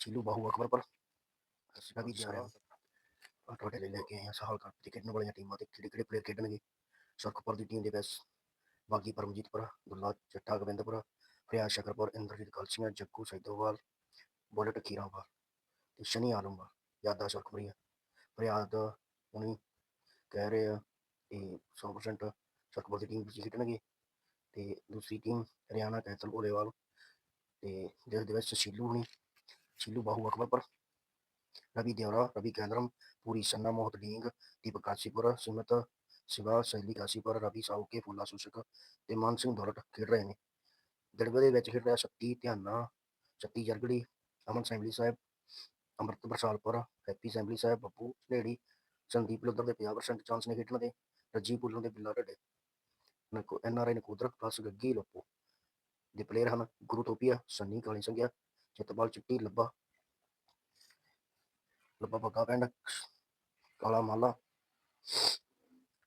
ਚੀਲੂ ਬਾਹੂ ਅਕਬਰ ਪਰ ਅਸੀਂ ਵੀ ਜਾ ਰਹੇ ਹਾਂ ਤੁਹਾਡੇ ਲਈ ਲੈ ਕੇ ਆਏ ਹਾਂ ਸਾਲ ਕੱਪ ਦੀ ਖੇਡਣ ਵਾਲੀਆਂ ਟੀਮਾਂ ਤੇ ਕਿਹੜੇ ਕਿਹੜੇ ਪਲੇਅਰ ਖੇਡਣਗੇ ਸੁਰਖਪੁਰ ਦੀ ਟੀਮ ਦੇ ਵਿੱਚ ਬਾਗੀ ਪਰਮਜੀਤਪੁਰ ਦੁੱਲਾ ਚੱਟਾ ਗੋਬਿੰਦਪੁਰ ਰਿਆਜ਼ ਸ਼ਕਰਪੁਰ ਇੰਦਰਜੀਤ ਕਲਸੀਆਂ ਜੱਗੂ ਸੈਦੋਵਾਲ ਬੁਲਟ ਖੀਰਾਵਾਲ ਤੇ ਸ਼ਨੀ ਆਲਮਵਾਲ ਯਾਦਾ ਸੁਰਖਪੁਰੀਆ ਫਰਿਆਦ ਹੁਣੀ ਕਹਿ ਰਹੇ ਆ ਕਿ 100% ਸੁਰਖਪੁਰ ਦੀ ਟੀਮ ਵਿੱਚ ਖੇਡਣਗੇ ਤੇ ਦੂਸਰੀ ਟੀਮ ਹਰਿਆਣਾ ਕੈਂਸਲ ਭੋਲੇਵਾਲ ਤੇ ਜਿਸ ਦੇ ਵਿੱਚ ਸ਼ੀਲੂ ਹੁਣੀ ਸ਼ੀਲੂ ਬਾਹੂ ਅਕਬਰਪੁਰ ਰਵੀ ਦੇਵਰਾ ਰਵੀ ਕੇਂਦਰਮ, ਪੂਰੀ ਸੰਨਾ ਮੋਹਤ ਡੀਂਗ, ਦੀਪਕ ਕਾਸੀਪੁਰ, ਸਿਮਤ ਸਿਵਾ, ਸ਼ੈਲੀ ਕਾਸੀਪੁਰ, ਰਵੀ ਸਾਊਕੇ, ਫੁੱਲਾ ਸੂਸ਼ਕ ਤੇ ਮਾਨ ਸਿੰਘ ਦੌਲਤ ਖੇਡ ਰਹੇ ਨੇ। ਦੜਬੇ ਦੇ ਵਿੱਚ ਖੇਡ ਰਿਹਾ ਸ਼ਕਤੀ, ਧਿਆਨਾ, ਸ਼ਕਤੀ ਜਰਗੜੀ, ਅਮਨ ਸੈਂਬਲੀ ਸਾਹਿਬ, ਅੰਮ੍ਰਿਤ ਬਰਸਾਲਪੁਰ ਹੈਪੀ ਸੈਂਬਲੀ ਸਾਹਿਬ, ਬੱਬੂ ਢੇੜੀ ਸੰਦੀਪ ਲੁੱਦਰ ਦੇ 50% ਚਾਂਸ ਨੇ ਖੇਡਣ ਦੇ ਰੱਜੀ ਪੁੱਲੋਂ ਦੇ Billa Dhadde. N R I Nakodar plus Gaggi Lopo ਦੇ ਪਲੇਅਰ ਹਨ, ਗੁਰੂ ਤੋਪੀਆ, ਸੰਨੀ ਕਾਲੀ ਸੰਗਿਆ ਚਿੱਤਪਾਲ ਚਿੱਟੀ ਲੱਭਾ ਲੱਭਾ ਬੱਗਾ ਪਿੰਡ ਕਾਲਾ ਮਾਲਾ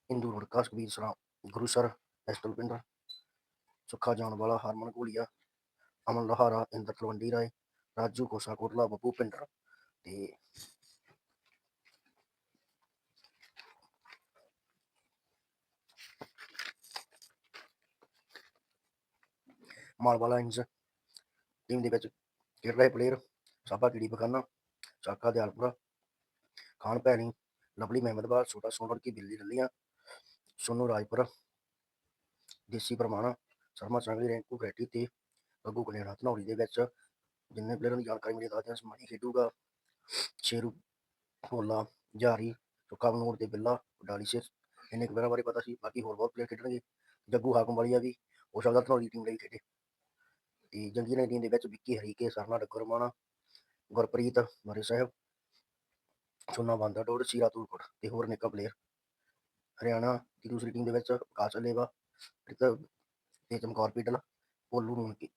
ਇੰਦੂ ਰੜਕਾ ਸੁਖਬੀਰ ਸਰਾ ਗੁਰੂਸਰ ਐਸਟਲ ਪਿੰਡ ਸੁੱਖਾ ਜਾਣ ਵਾਲਾ ਹਰਮਨ ਘੋਲੀਆ ਅਮਨ ਲਹਾਰਾ ਇੰਦਰ ਤਲਵੰਡੀ ਰਾਏ ਰਾਜੂ ਕੋਸਾ ਕੋਟਲਾ ਬੱਬੂ ਪਿੰਡਰ ਤੇ ਮਾਲਵਾਲਾ ਇੰਜ ਟੀਮ ਦੇ ਵਿੱਚ ਖੇਡ ਰਹੇ ਪਲੇਅਰ ਸਾਬਾ ਕੀੜੀ ਬਖਾਨਾ ਚਾਕਾ ਦਿਆਲਪੁਰਾ ਖਾਨ ਭੈਣੀ ਲਵਲੀ ਮਹਿਮਦਵਾਲ ਛੋਟਾ ਸੋਨੜ ਕੀ ਬਿੱਲੀ ਲੱਲੀਆਂ, ਸੋਨੂ ਰਾਜਪੁਰ, ਦੇਸੀ ਪਰਮਾਣਾ, ਸ਼ਰਮਾ ਚੰਗਲੀ ਰੈਂਕੂ ਗ੍ਰੈਟੀ ਤੇ ਗੱਗੂ ਕਨੇਡਾ ਧਨੌਰੀ ਦੇ ਵਿੱਚ ਜਿੰਨੇ ਪਲੇਅਰਾਂ ਦੀ ਜਾਣਕਾਰੀ ਮਿਲੀ ਦੱਸਦੇ ਹਾਂ ਸਮਾਨੀ ਖੇਡੂਗਾ, ਸ਼ੇਰੂ, ਭੋਲਾ ਜਾਰੀ ਸੁੱਕਾ ਬਨੂੜ ਤੇ ਬਿੱਲਾ, ਡਾਲੀ ਸੇ ਇਹਨੇ ਪਲੇਅਰਾਂ ਬਾਰੇ ਪਤਾ ਸੀ, ਬਾਕੀ ਹੋਰ ਬਹੁਤ ਪਲੇਅਰ ਖੇਡਣਗੇ, ਜੱਗੂ ਹਾਕਮ ਵਾਲੀਆ ਵੀ ਹੋ ਸਕਦਾ ਧਨੌਰੀ ਟੀਮ ਲਈ ਖੇਡੇ। ਤੇ ਜੰਗੀ ਨੇ ਟੀਮ ਦੇ ਵਿੱਚ ਵਿੱਕੀ ਹਰੀਕੇ, ਸਰਨਾ ਡੱਕਰਮਾਣਾ ਗੁਰਪ੍ਰੀਤ ਮਰੇ ਸਾਹਿਬ ਚੁੰਨਾ ਬੰਦਾ ਡੋੜ ਸੀਰਾ ਤੂਰਕੋਟ ਤੇ ਹੋਰ ਨਿੱਕਾ ਪਲੇਅਰ ਹਰਿਆਣਾ ਦੀ ਦੂਸਰੀ ਟੀਮ ਦੇ ਵਿੱਚ ਕਾਸ਼ ਅਲੇਵਾ ਤੇ ਚਮਕੌਰ ਪੀਟਲ, ਪੋਲੂ ਰੂਣਕੀ